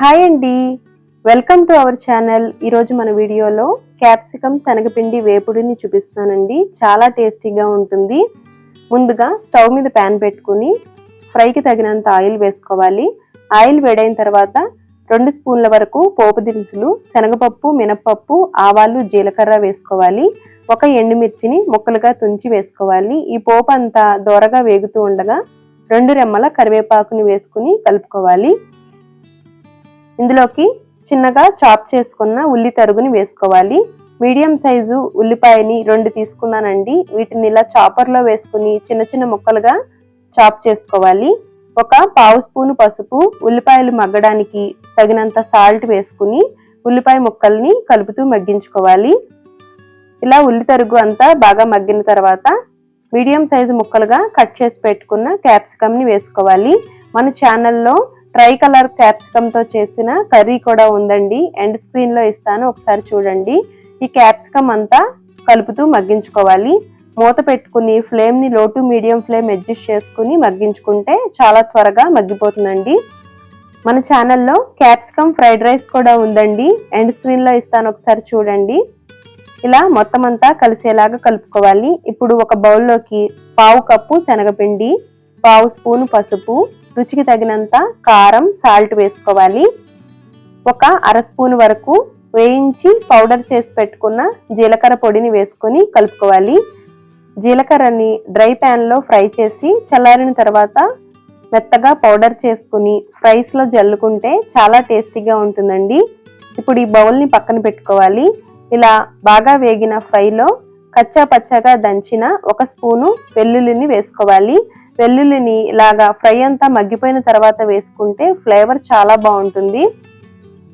Hi అండి. Welcome to our channel. ఈరోజు మన వీడియోలో క్యాప్సికమ్ శనగపిండి వేపుడిని చూపిస్తానండి చాలా టేస్టీగా ఉంటుంది. ముందుగా స్టవ్ మీద ప్యాన్ పెట్టుకుని ఫ్రైకి తగినంత ఆయిల్ వేసుకోవాలి. ఆయిల్ వేడైన తర్వాత రెండు స్పూన్ల వరకు పోపు దినుసులు శనగపప్పు మినపప్పు ఆవాలు జీలకర్ర వేసుకోవాలి. ఒక ఎండుమిర్చిని ముక్కలుగా తుంచి వేసుకోవాలి. ఈ పోపు అంతా దోరగా వేగుతూ ఉండగా రెండు రెమ్మల కరివేపాకుని వేసుకుని కలుపుకోవాలి. ఇందులోకి చిన్నగా చాప్ చేసుకున్న ఉల్లి తరుగుని వేసుకోవాలి. మీడియం సైజు ఉల్లిపాయని రెండు తీసుకున్నానండి. వీటిని ఇలా చాపర్లో వేసుకుని చిన్న చిన్న ముక్కలుగా చాప్ చేసుకోవాలి. ఒక పావు స్పూను పసుపు ఉల్లిపాయలు మగ్గడానికి తగినంత సాల్ట్ వేసుకుని ఉల్లిపాయ ముక్కల్ని కలుపుతూ మగ్గించుకోవాలి. ఇలా ఉల్లి తరుగు అంతా బాగా మగ్గిన తర్వాత మీడియం సైజు ముక్కలుగా కట్ చేసి పెట్టుకున్న క్యాప్సికమ్ని వేసుకోవాలి. మన ఛానల్లో ట్రై కలర్ క్యాప్సికమ్తో చేసిన కర్రీ కూడా ఉందండి. ఎండ్ స్క్రీన్లో ఇస్తాను ఒకసారి చూడండి. ఈ క్యాప్సికమ్ అంతా కలుపుతూ మగ్గించుకోవాలి. మూత పెట్టుకుని ఫ్లేమ్ని లో టు మీడియం ఫ్లేమ్ అడ్జస్ట్ చేసుకుని మగ్గించుకుంటే చాలా త్వరగా మగ్గిపోతుందండి. మన ఛానల్లో క్యాప్సికమ్ ఫ్రైడ్ రైస్ కూడా ఉందండి. ఎండ్ స్క్రీన్లో ఇస్తాను ఒకసారి చూడండి. ఇలా మొత్తం అంతా కలిసేలాగా కలుపుకోవాలి. ఇప్పుడు ఒక బౌల్లోకి పావు కప్పు శనగపిండి పావు స్పూను పసుపు రుచికి తగినంత కారం సాల్ట్ వేసుకోవాలి. ఒక అర స్పూన్ వరకు వేయించి పౌడర్ చేసి పెట్టుకున్న జీలకర్ర పొడిని వేసుకొని కలుపుకోవాలి. జీలకర్రని డ్రై ప్యాన్లో ఫ్రై చేసి చల్లారిన తర్వాత మెత్తగా పౌడర్ చేసుకుని ఫ్రైస్లో జల్లుకుంటే చాలా టేస్టీగా ఉంటుందండి. ఇప్పుడు ఈ బౌల్ని పక్కన పెట్టుకోవాలి. ఇలా బాగా వేగిన ఫ్రైలో కచ్చా పచ్చగా దంచిన ఒక స్పూను వెల్లుల్లిని వేసుకోవాలి. వెల్లుల్లిని ఇలాగా ఫ్రై అంతా మగ్గిపోయిన తర్వాత వేసుకుంటే ఫ్లేవర్ చాలా బాగుంటుంది.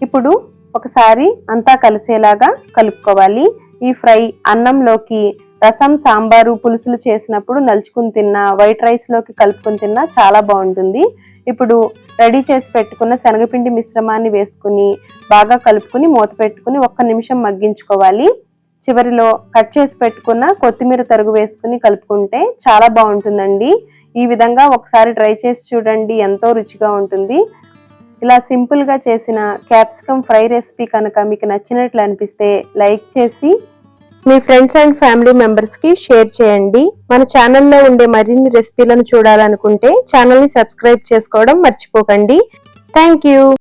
ఇప్పుడు ఒకసారి అంతా కలిసేలాగా కలుపుకోవాలి. ఈ ఫ్రై అన్నంలోకి రసం సాంబారు పులుసులు చేసినప్పుడు నలుచుకుని తిన్నా వైట్ రైస్లోకి కలుపుకుని తిన్నా చాలా బాగుంటుంది. ఇప్పుడు రెడీ చేసి పెట్టుకున్న శనగపిండి మిశ్రమాన్ని వేసుకుని బాగా కలుపుకుని మూత పెట్టుకుని ఒక్క నిమిషం మగ్గించుకోవాలి. చివరిలో కట్ చేసి పెట్టుకున్న కొత్తిమీర తరుగు వేసుకుని కలుపుకుంటే చాలా బాగుంటుందండి. ఈ విధంగా ఒకసారి ట్రై చేసి చూడండి ఎంతో రుచిగా ఉంటుంది. ఇలా సింపుల్గా చేసిన క్యాప్సికమ్ ఫ్రై రెసిపీ కనుక మీకు నచ్చినట్లు అనిపిస్తే లైక్ చేసి మీ ఫ్రెండ్స్ అండ్ ఫ్యామిలీ మెంబర్స్కి షేర్ చేయండి. మన ఛానల్లో ఉండే మరిన్ని రెసిపీలను చూడాలనుకుంటే ఛానల్ని సబ్స్క్రైబ్ చేసుకోవడం మర్చిపోకండి. Thank you.